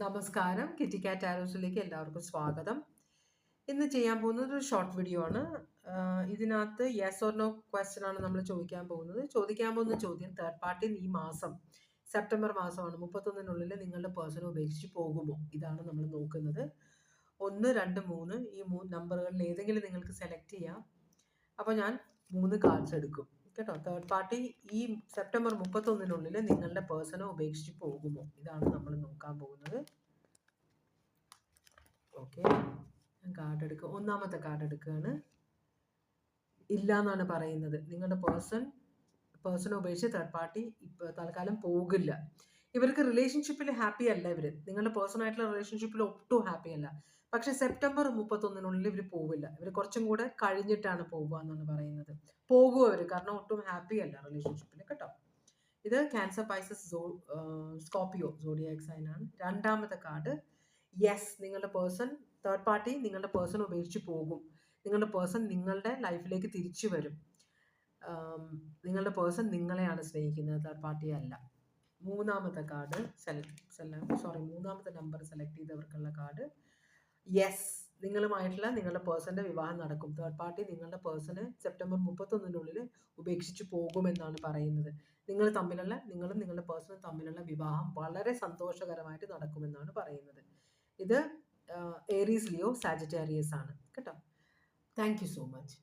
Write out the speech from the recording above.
നമസ്കാരം. കിറ്റി കാറ്റ് ആരോസിലേക്ക് എല്ലാവർക്കും സ്വാഗതം. ഇന്ന് ചെയ്യാൻ പോകുന്നത് ഒരു ഷോർട്ട് വീഡിയോ ആണ്. ഇതിനകത്ത് യെസ് ഓർ നോ ക്വസ്റ്റ്യൻ ആണ് നമ്മൾ ചോദിക്കാൻ പോകുന്നത്. ചോദിക്കാൻ പോകുന്ന ചോദ്യം തേർഡ് പാർട്ടി ഈ മാസം സെപ്റ്റംബർ മാസമാണ്. മുപ്പത്തൊന്നിനുള്ളിൽ നിങ്ങളുടെ പേഴ്സൺ ഉപേക്ഷിച്ച് പോകുമോ? ഇതാണ് നമ്മൾ നോക്കുന്നത്. ഒന്ന് രണ്ട് മൂന്ന്. ഈ മൂന്ന് നമ്പറുകളിൽ ഏതെങ്കിലും നിങ്ങൾക്ക് സെലക്ട് ചെയ്യാം. അപ്പോൾ ഞാൻ മൂന്ന് കാർഡ്സ് എടുക്കും. കേട്ടോ തേർഡ് പാർട്ടി ഈ സെപ്റ്റംബർ മുപ്പത്തൊന്നിനുള്ളിൽ നിങ്ങളുടെ പേഴ്സണെ ഉപേക്ഷിച്ച് പോകുമോ? ഇതാണ് നമ്മൾ നോക്കാൻ പോകുന്നത്. ഓക്കെ ഞാൻ കാർഡ് എടുക്കുക ഒന്നാമത്തെ കാർഡ് എടുക്കുകയാണ് ഇല്ല എന്നാണ് പറയുന്നത്. നിങ്ങളുടെ പേഴ്സൺ പേഴ്സണെ ഉപേക്ഷിച്ച് തേർഡ് പാർട്ടി ഇപ്പോൾ തൽക്കാലം പോകില്ല. ഇവർക്ക് റിലേഷൻഷിപ്പിൽ ഹാപ്പി അല്ല ഇവർ നിങ്ങളുടെ പേഴ്സണൽ ആയിട്ടുള്ള റിലേഷൻഷിപ്പിൽ ഒട്ടും ഹാപ്പി അല്ല. പക്ഷെ സെപ്റ്റംബർ മുപ്പത്തൊന്നിനുള്ളിൽ ഇവർ പോവില്ല. ഇവർ കുറച്ചും കൂടെ കഴിഞ്ഞിട്ടാണ് പോവുക എന്നാണ് പറയുന്നത്. പോകുക അവർ കാരണം ഒട്ടും ഹാപ്പി അല്ല റിലേഷൻഷിപ്പിൽ കേട്ടോ? ഇത് cancer Pisces so Scorpio zodiac സൈനാണ് രണ്ടാമത്തെ കാർഡ് യെസ് നിങ്ങളുടെ പേഴ്സൺ തേർഡ് പാർട്ടി നിങ്ങളുടെ പേഴ്സൺ ഉപേക്ഷിച്ച് പോകും. നിങ്ങളുടെ പേഴ്സൺ നിങ്ങളുടെ ലൈഫിലേക്ക് തിരിച്ചു വരും. നിങ്ങളുടെ പേഴ്സൺ നിങ്ങളെയാണ് സ്നേഹിക്കുന്നത്. തേർഡ് പാർട്ടി അല്ല. മൂന്നാമത്തെ കാർഡ് സെലക്ട് സോറി മൂന്നാമത്തെ നമ്പർ സെലക്ട് ചെയ്തവർക്കുള്ള കാർഡ് യെസ് നിങ്ങളുമായിട്ടുള്ള നിങ്ങളുടെ പേഴ്സന്റെ വിവാഹം നടക്കും. തേർഡ് പാർട്ടി നിങ്ങളുടെ പേഴ്സണ് സെപ്റ്റംബർ മുപ്പത്തൊന്നിനുള്ളിൽ ഉപേക്ഷിച്ച് പോകുമെന്നാണ് പറയുന്നത്. നിങ്ങൾ തമ്മിലുള്ള നിങ്ങളും നിങ്ങളുടെ പേഴ്സണും തമ്മിലുള്ള വിവാഹം വളരെ സന്തോഷകരമായിട്ട് നടക്കുമെന്നാണ് പറയുന്നത്. ഇത് ഏരീസ് ലിയോ സാജിറ്റേറിയസ് ആണ്. കേട്ടോ? Thank you so much